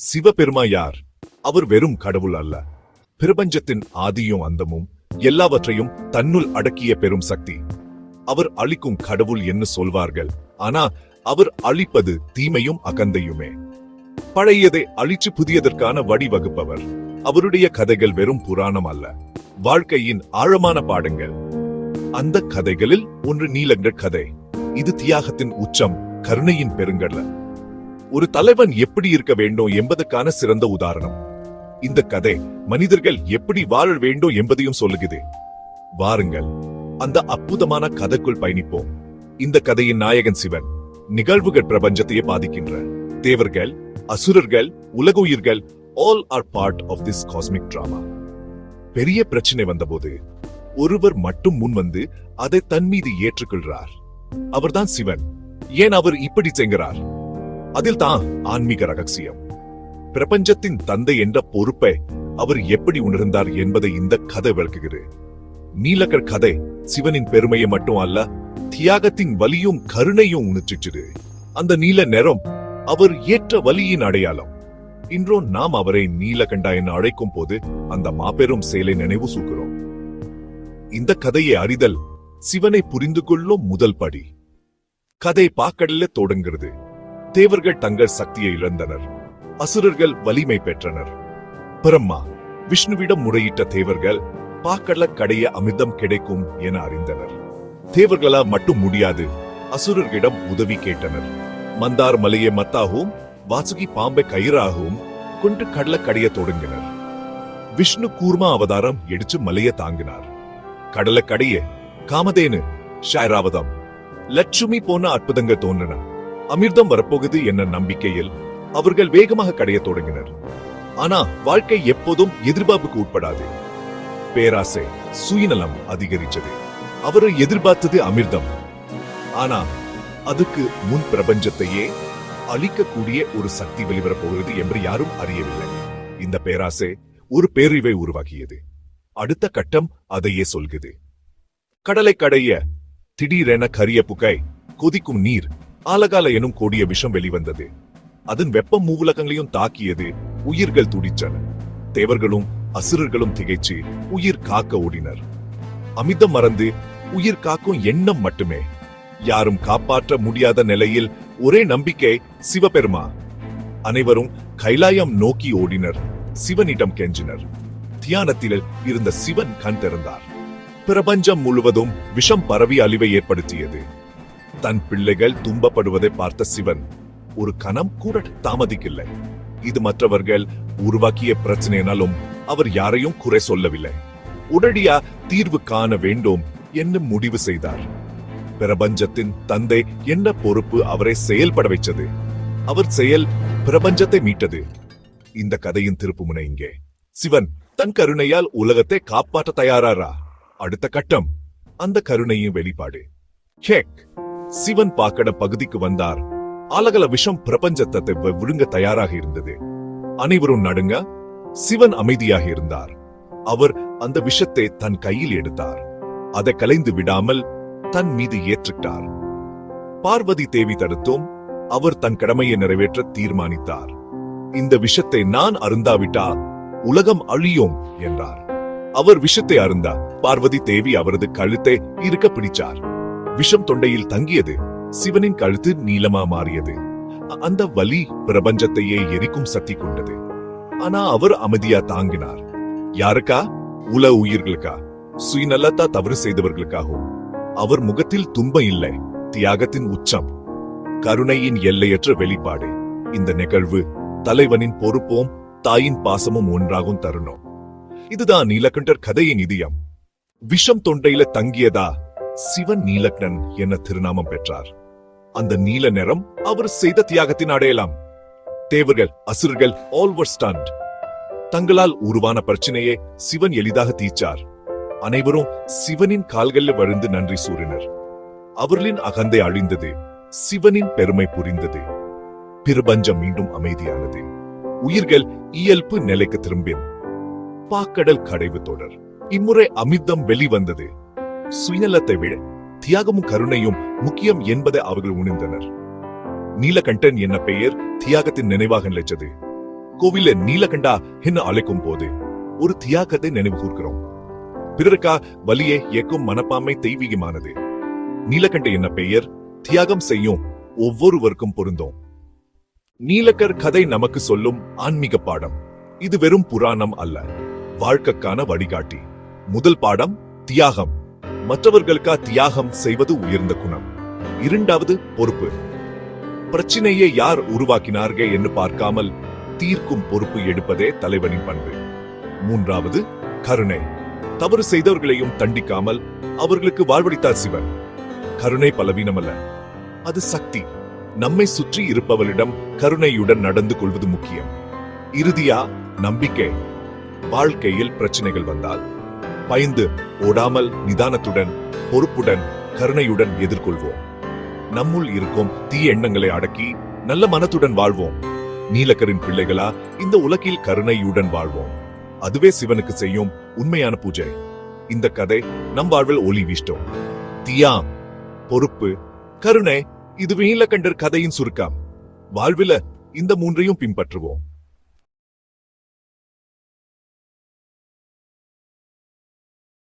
சிவபெருமா யார்? அவர் வெறும் கடவுள் அல்ல. பிரபஞ்சத்தின் ஆதியும் அந்தமும் எல்லாவற்றையும் தன்னுள் அடக்கிய பெரும் சக்தி. அவர் அழிக்கும் கடவுள் என்று சொல்வார்கள். ஆனா அவர் அழிப்பது தீமையும் அகந்தையுமே. பழையதை அழிச்சு புதியதற்கான வழிவகுப்பவர் அவருடைய கதைகள் வெறும் புராணம் அல்ல. வாழ்க்கையின் ஆழமான பாடங்கள். அந்த கதைகளில் ஒன்று நீலங்கள் கதை. இது தியாகத்தின் உச்சம் கருணையின் பெருங்கடல. ஒரு தலைவன் எப்படி இருக்க வேண்டும் என்பதற்கான சிறந்த உதாரணம். இந்த கதை மனிதர்கள் எப்படி வாழ வேண்டும் என்பதையும் சொல்லுகிறது. வாருங்கள் அந்த அற்புதமான கதைக்குள் பயணிப்போம். இந்த கதையின் நாயகன் சிவன் நிகழ்வுகள் பிரபஞ்சத்தையே பாதிக்கின்ற. தேவர்கள் அசுரர்கள் உலக உயிர்கள் all are part of this cosmic drama பெரிய பிரச்சனை வந்தபோது ஒருவர் மட்டும் முன் வந்து அதை தன் மீது ஏற்றுக்கொள்கிறார். அவர்தான் சிவன். ஏன் அவர் இப்படி செய்கிறார்? அதில் தான் ஆன்மீக ரகசியம். பிரபஞ்சத்தின் தந்தை என்ற பொறுப்பை அவர் எப்படி உணர்ந்தார் என்பதை இந்த கதை விளக்குகிறது. நீலக்கர் கதை சிவனின் பெருமையை மட்டும் அல்ல தியாகத்தின் வலியும் கருணையும் உணர்ச்சிச்சுது. அந்த நீல நிறம் அவர் ஏற்ற வலியின் அடையாளம். இன்றோ நாம் அவரை நீலகண்டா என அழைக்கும் போது அந்த மாபெரும் செயலை நினைவு சூக்கிறோம். இந்த கதையை அறிதல் சிவனை புரிந்து கொள்ளும் முதல் படி. கதை பாக்கடல தொடங்குகிறது. தேவர்கள் தங்கள் சக்தியை இழந்தனர். அசுரர்கள் வலிமை பெற்றனர். பிரம்மா விஷ்ணுவிடம் முறையிட்ட தேவர்கள் பாக்கடல கடைய அமிர்தம் கிடைக்கும் என அறிந்தனர். தேவர்களா மட்டும் முடியாது அசுரர்களிடம் உதவி கேட்டனர். மந்தார் மலையை மத்தாகவும் வாசுகி பாம்பை கயிறாகவும் கொண்டு கடல கடைய தொடங்கினர். விஷ்ணு கூர்மா அவதாரம் எடுத்து மலையை தாங்கினார். கடலை கடைய காமதேனு ஷாயராவதம். லட்சுமி போன அற்புதங்கள் தோன்றின. அமிர்தம் வரப்போகுது என்ற நம்பிக்கையில் அவர்கள் வேகமாக கடைய தொடங்கினர். ஆனா வாழ்க்கை எப்போதும் எதிர்பார்ப்புக்கு உட்படாது. பேராசை சுயநலம் அதிகரிச்சது அவர் எதிர்பார்த்தது அமிர்தம். ஆனா அதுக்கு முன் பிரபஞ்சத்தையே அழிக்கக்கூடிய ஒரு சக்தி வெளிவரப்போகிறது என்று யாரும் அறியவில்லை. இந்த பேராசை ஒரு பேரிவை உருவாகியது அடுத்த கட்டம் அதையே சொல்கிறது. கடலை கடைய திடீரென கரிய புகை கொதிக்கும் நீர் ஆலகால எனும் கொடிய விஷம் வெளிவந்தது. அதன் வெப்பம் மூவுலகங்களையும் தாக்கியது உயிர்கள் துடிச்சன தேவர்களும் அசுரர்களும் திகைச்சு உயிர் காக்க ஓடினர். அமிதம் மறந்து உயிர் காக்கும் எண்ணம் மட்டுமே. யாரும் காப்பாற்ற முடியாத நிலையில் ஒரே நம்பிக்கை சிவபெருமா. அனைவரும் கைலாயம் நோக்கி ஓடினர் சிவனிடம் கெஞ்சினர். தியானத்தில் இருந்த சிவன் கண் திறந்தார். பிரபஞ்சம் முழுவதும் விஷம் பரவி அழிவை ஏற்படுத்தியது. தன் பிள்ளைகள் துன்பப்படுவதை பார்த்த சிவன் ஒரு கணம் கூட தாமதிக்கவில்லை இது மற்றவர்கள் உருவாக்கிய பிரச்சனைனாலும் அவர் யாரையும் குறை சொல்லவில்லை. உடனடியா தீர்வு காண வேண்டும் என்று முடிவு செய்தார். பிரபஞ்சத்தின் தந்தை என்ன பொறுப்பு அவரை செயல்பட வைச்சது அவர் செயல் பிரபஞ்சத்தை மீட்டது. இந்த கதையின் திருப்புமுனை இங்கே. சிவன் தன் கருணையால் உலகத்தை காப்பாற்ற தயாராரா? அடுத்த கட்டம். அந்த கருணையின் வெளிப்பாடு. செக் சிவன் பாக்கட பகுதிக்கு வந்தார். அலகல விஷம் பிரபஞ்சத்தை விழுங்க தயாராக இருந்தது. அனைவரும் நடுங்க சிவன் அமைதியாக இருந்தார். அவர் அந்த விஷத்தை தன் கையில் எடுத்தார். அதை கலைந்து விடாமல் தன் மீது ஏற்றுட்டார் பார்வதி தேவி தடுத்தும் அவர் தன் கடமையை நிறைவேற்ற தீர்மானித்தார். இந்த விஷத்தை நான் அருந்தாவிட்டால் உலகம் அழியும் என்றார். அவர் விஷத்தை அருந்தா பார்வதி தேவி அவரது கழுத்தை இருக்க பிடிச்சார். விஷம் தொண்டையில் தங்கியது. சிவனின் கழுத்து நீளமா மாறியது. அந்த வலி பிரபஞ்சத்தையே எரிக்கும் சக்தி கொண்டது. ஆனா அவர் அமைதியா தாங்கினார். யாருக்கா? உல உயிர்களுக்கா? சுயநலத்தா தவறு செய்தவர்களுக்காகவும் அவர் முகத்தில் துன்பம் இல்லை தியாகத்தின் உச்சம். கருணையின் எல்லையற்ற வெளிப்பாடு இந்த நிகழ்வு தலைவனின் பொறுப்பும் தாயின் பாசமும் ஒன்றாகும் தருணம். இதுதான் நீலகண்டர் கதையின் இதயம். விஷம் தொண்டையில தங்கியதா? சிவன் நீலக்னன் என திருநாமம் பெற்றார். அந்த நீல நிறம் அவர் செய்த தியாகத்தின் அடையலாம். தேவர்கள் அசுரர்கள் ஆல் were stunned. தங்களால் உருவான பிரச்சனையை சிவன் எளிதாக தீச்சார் அனைவரும் சிவனின் கால்களில் விழுந்து நன்றி சூறினர் அவர்களின் அகந்தை அழிந்தது சிவனின் பெருமை புரிந்தது. பிரபஞ்சம் மீண்டும் அமைதியானது. உயிர்கள் இயல்பு நிலைக்கு திரும்பின். பாக்கடல் கடைவு தொடர். இம்முறை அமிர்தம் வெளிவந்தது. சுயநலத்தை விட தியாகமும் கருணையும் முக்கியம் என்பதை அவர்கள் உணர்ந்தனர். நீலகண்டன் என்ன பெயர்? தியாகத்தின் நினைவாக நிலைச்சது. கோவில நீலகண்டா என்று அழைக்கும் போது ஒரு தியாகத்தை நினைவு கூர்கிறோம். பிறருக்கா வலியை இயக்கும் மனப்பான்மை தெய்வீகமானது. நீலகண்ட என்ன பெயர்? தியாகம் செய்யும் ஒவ்வொருவருக்கும் பொருந்தும். நீலக்கர் கதை நமக்கு சொல்லும் ஆன்மீக பாடம். இது வெறும் புராணம் அல்ல. வாழ்க்கைக்கான வழிகாட்டி. முதல் பாடம் தியாகம். மற்றவர்களுக்கா தியாகம் செய்வது உயர்ந்த குணம். இரண்டாவது பொறுப்பு. பிரச்சனையை யார் உருவாக்கினார்கள் என்று பார்க்காமல் தீர்க்கும் பொறுப்பு எடுப்பதே தலைவனின் பண்பு. மூன்றாவது கருணை. தவறு செய்தவர்களையும் தண்டிக்காமல் அவர்களுக்கு வாழ்வளித்தார் சிவன். கருணை பலவீனமல்ல. அது சக்தி. நம்மை சுற்றி இருப்பவரிடம் கருணையுடன் நடந்து கொள்வது முக்கியம். இறுதியா நம்பிக்கை. வாழ்க்கையில் பிரச்சனைகள் வந்தால். பயந்து ஓடாமல் நிதானத்துடன் பொறுப்புடன் கருணையுடன் எதிர்கொள்வோம். நம்முள் இருக்கும் தீய எண்ணங்களை அடக்கி நல்ல மனத்துடன் வாழ்வோம். நீலக்கரின் பிள்ளைகளா இந்த உலகில் கருணையுடன் வாழ்வோம். அதுவே சிவனுக்கு செய்யும் உண்மையான பூஜை. இந்த கதை நம் வாழ்வில் ஒளி வீஷ்டோம் தியாம் பொறுப்பு கருணை இது நீலகண்டர் கதையின் சுருக்கம். வாழ்வில இந்த மூன்றையும் பின்பற்றுவோம்.